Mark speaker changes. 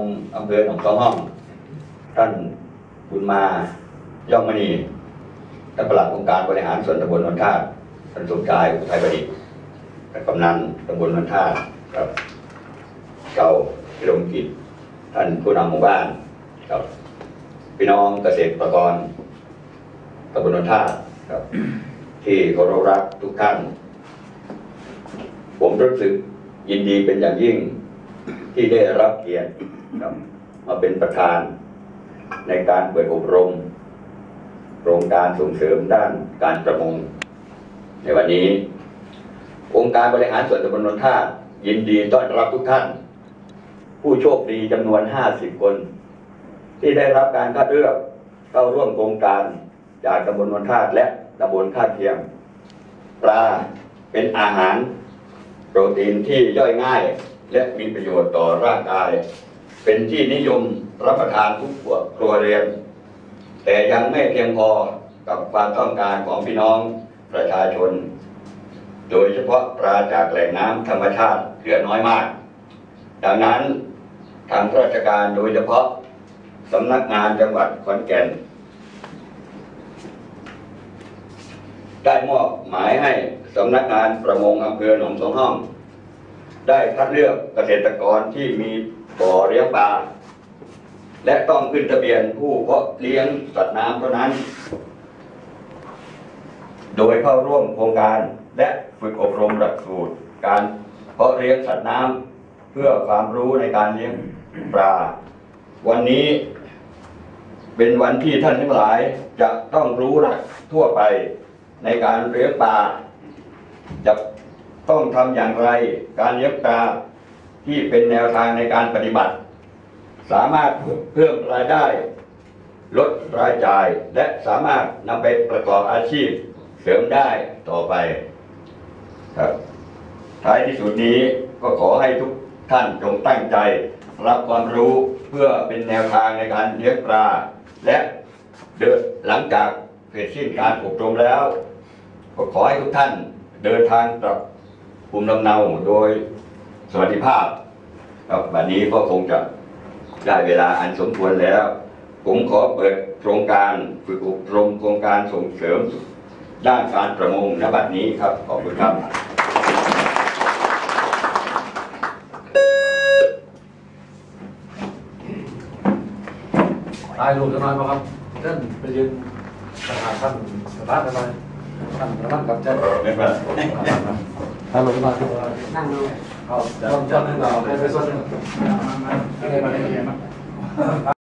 Speaker 1: งอำเภอหนองสองห้อง ท่านบุญมาย่องมณีท่านประหลัดองค์การบริหารส่วนตำบลนนทาตท่านสมชายอุทัยประดิษฐ์ท่านกำนันตำบลนนทาตครับเก่าพิรมกิจ ท่านผู้นำหมู่บ้านครับพี่น้องเกษตรกรตำบลนนทาตครับ ที่เคารพรักทุกท่าน ผมรู้สึกยินดีเป็นอย่างยิ่ง ที่ได้รับเกียรติครับมาเป็นประธานในการเปิดอบรม โครงการส่งเสริมด้านการประมง ในวันนี้ องค์การบริหารส่วนตำบลนนท่ายินดีต้อนรับทุกท่าน ผู้โชคดีจำนวน 50 คน ที่ได้รับการคัดเลือกเข้าร่วมโครงการจากตำบลนนท่าและตำบลท่าเทียม ปลาเป็นอาหาร โปรตีนที่ย่อยง่าย และมีประโยชน์ต่อร่างกาย เป็นที่นิยมรับประทานทุกขวบครัวเรือนแต่ยังไม่เพียงพอกับความต้องการของพี่น้องประชาชน โดยเฉพาะปลาจากแหล่งน้ำธรรมชาติเหลือน้อยมาก ดังนั้นทางราชการโดยเฉพาะสำนักงานจังหวัดขอนแก่น ได้มอบหมายให้สำนักงานประมงอำเภอหนองสองห้อง ได้คัดเลือกเกษตรกรที่มีบ่อเลี้ยงปลาและต้องขึ้นทะเบียนผู้เพาะเลี้ยงสัตว์น้ำเท่านั้น โดยเข้าร่วมโครงการและฝึกอบรมหลักสูตร การเพาะเลี้ยงสัตว์น้ำเพื่อความรู้ในการเลี้ยงปลา วันนี้เป็นวันที่ท่านทั้งหลายจะต้องรู้หลักทั่วไปในการเลี้ยงปลาจะ ต้องทำอย่างไร การเลี้ยงปลาที่เป็นแนวทางในการปฏิบัติ สามารถเพิ่มรายได้ ลดรายจ่ายและสามารถนำไปประกอบอาชีพเสริมได้ต่อไปครับท้ายที่สุดนี้ก็ขอให้ทุกท่านจงตั้งใจ รับความรู้เพื่อเป็นแนวทางในการเลี้ยงปลา และเดินหลังจากเสร็จสิ้นการอบรมแล้ว ก็ขอให้ทุกท่านเดินทางกลับ ภูมิลำเนาโดยสวัสดิภาพครับวันนี้ก็คงจะได้เวลาอันสมควรแล้ว ผมขอเปิดโครงการฝึกอบรมโครงการส่งเสริม ด้านการประมงณบัดนี้ครับ ขอบคุณครับ
Speaker 2: ตายรูปจะน้อยป่ะครับเช่นไปยืนประธานท่านประธานกันหน่อยท่านประธานกับเจ้า
Speaker 1: ไม่เป็นไร
Speaker 2: ท่านลงมาครับ
Speaker 3: นั่งลง
Speaker 2: เอาส่วนหนึ่งเราไปส่วนหนึ่ง